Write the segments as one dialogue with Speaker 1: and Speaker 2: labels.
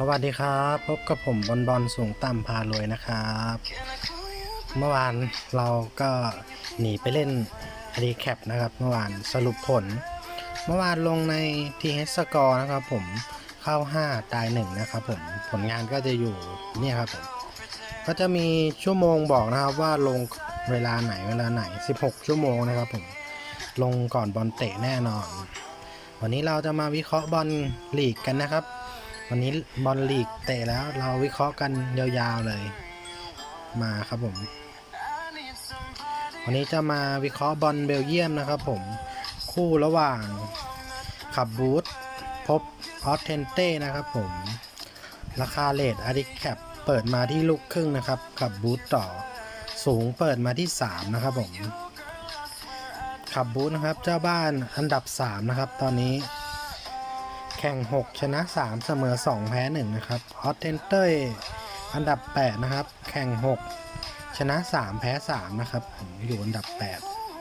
Speaker 1: สวัสดีครับ พบกับผมบอลบอลสูงต่ำพารวยนะครับ เมื่อวานเราก็หนีไปเล่นรีแคปนะครับ เมื่อวานสรุปผล เมื่อวานลงใน TH Score นะครับผมเข้า 5 ตาย 1 นะครับผมผลงานก็จะอยู่เนี่ยครับผมก็จะมีชั่วโมงบอกนะครับว่าลงเวลาไหนเวลาไหน 16 ชั่วโมงนะครับผมลงก่อนบอลเตะแน่นอน วันนี้เราจะมาวิเคราะห์บอลลีกกันนะครับ วันนี้บอลลีกเตะแล้วเราวิเคราะห์กันยาวๆเลย มาครับผม วันนี้จะมาวิเคราะห์บอลเบลเยียมนะครับผม คู่ระหว่างขับบูธพบออสเทนเต้นะครับผม ราคาเลทอาริแคปเปิดมาที่ลูกครึ่งนะครับขับบูธต่อ สูงเปิดมาที่ 3 นะครับผมขับบูธนะครับเจ้าบ้านอันดับ 3 นะครับ ตอนนี้ แข่ง 6 ชนะ 3 เสมอ 2 แพ้ 1 นะครับออสเทนเต้อันดับ 8 นะครับ แข่ง 6 ชนะ 3 แพ้ 3 นะครับ ผมอยู่อันดับ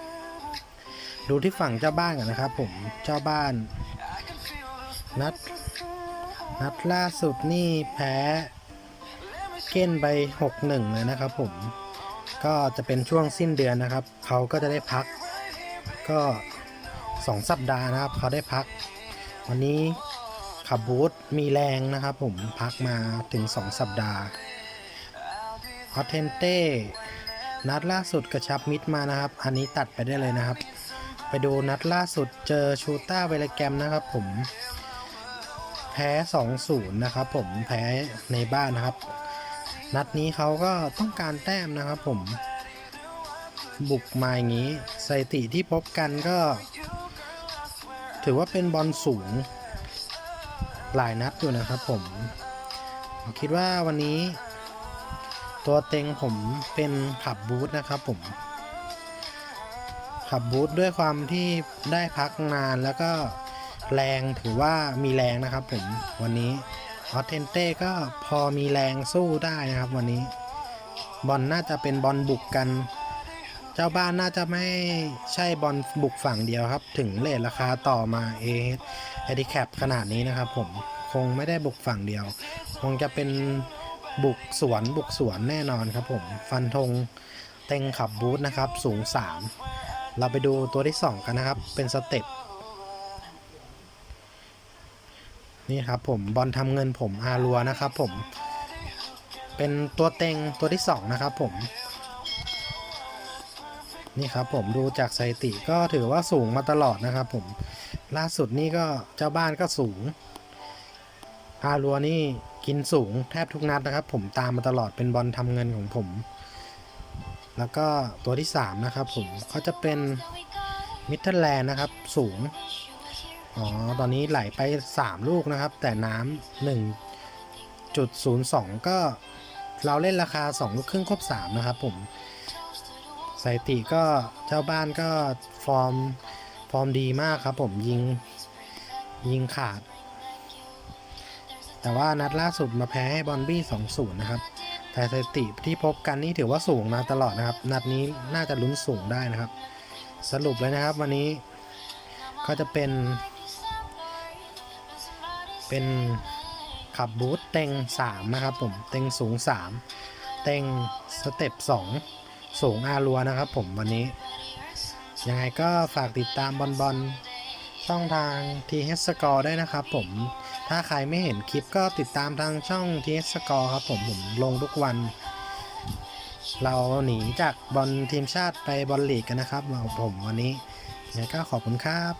Speaker 1: 8 ดูที่ฝั่งเจ้าบ้านกันนะครับ ผมเจ้าบ้าน นัด นัดล่าสุดนี่แพ้เก้นไป 6-1 เลยนะครับ ผมก็จะเป็นช่วงสิ้นเดือนนะครับ เขาก็จะได้พักก็ 2 สัปดาห์นะครับ เขาได้พัก วันนี้ขับบูธมีแรงนะครับผมพักมาถึง 2 สัปดาห์ออเทนเต้นัดล่าสุดกระชับมิดมานะครับ อันนี้ตัดไปได้เลยนะครับ ไปดูนัดล่าสุดเจอชูต้าเวลแกรมนะครับผมแพ้ 2-0 นะครับผมแพ้ในบ้านนะครับ นัดนี้เขาก็ต้องการแต้มนะครับผม บุกมาอย่างนี้สถิติที่พบกันก็ ถือว่าเป็นบอลสูงหลายนัดอยู่นะครับผม ผมคิดว่าวันนี้ ตัวเต็งผมเป็นขับบูธนะครับผม ขับบูธด้วยความที่ได้พักนานแล้วก็แรงถือว่ามีแรงนะครับผมวันนี้ออเทนเต้ก็พอมีแรงสู้ได้นะครับวันนี้ บอลน่าจะเป็นบอลบุกกัน เจ้าบ้านน่าจะไม่ใช่บอลบุกฝั่งเดียวครับ ถึงเลทราคาต่อมาเอเอดิแคปขนาดนี้นะครับผมคงไม่ได้บุกฝั่งเดียว คงจะเป็นบุกสวนบุกสวนแน่นอนครับผมฟันธงเต็งขับบูธนะครับสูง 3 เราไปดูตัวที่ 2 กันนะครับ เป็นสเต็ปนี่ครับผมบอลทำเงินผมอารัวนะครับผมเป็นตัวเต็งตัวที่ 2 นะครับผม นี่ครับผมดูจากสถิติก็ถือว่าสูงมาตลอดนะครับผมล่าสุดนี่ก็เจ้าบ้านก็สูงอารัวนี่กินสูงแทบทุกนัดนะครับ ผมตามมาตลอดเป็นบอลทำเงินของผม แล้วก็ตัวที่ 3 นะครับผมเขาจะเป็นมิทเทอร์แลนด์นะครับสูงอ๋อตอนนี้ไหลไป 3 ลูกนะครับ แต่น้ำ1.02 ก็เราเล่นราคา 2 ลูกครึ่งครบ 3 นะครับผม สถิติก็เจ้าบ้านก็ฟอร์มฟอร์มดีมากครับผมยิงยิงขาด แต่ว่านัดล่าสุดมาแพ้ให้บอลบี้2-0นะครับแต่สถิติที่พบกันนี่ถือว่าสูงมาตลอดนะครับ นัดนี้น่าจะลุ้นสูงได้นะครับ สรุปเลยนะครับวันนี้ก็จะเป็น เป็นขับบูธเต็ง 3 นะครับผม เต็งสูง 3 เต็งสเต็ป 2 สูงอารัวนะครับผมวันนี้ ยังไงก็ฝากติดตามบอลบอลช่องทาง TH Score ได้นะครับผมถ้าใครไม่เห็นคลิปก็ติดตามทางช่อง TH Score ครับผมผมลงทุกวัน เราหนีจากบอลทีมชาติไปบอลลีกกันนะครับผมวันนี้ยังไงก็ขอบคุณครับ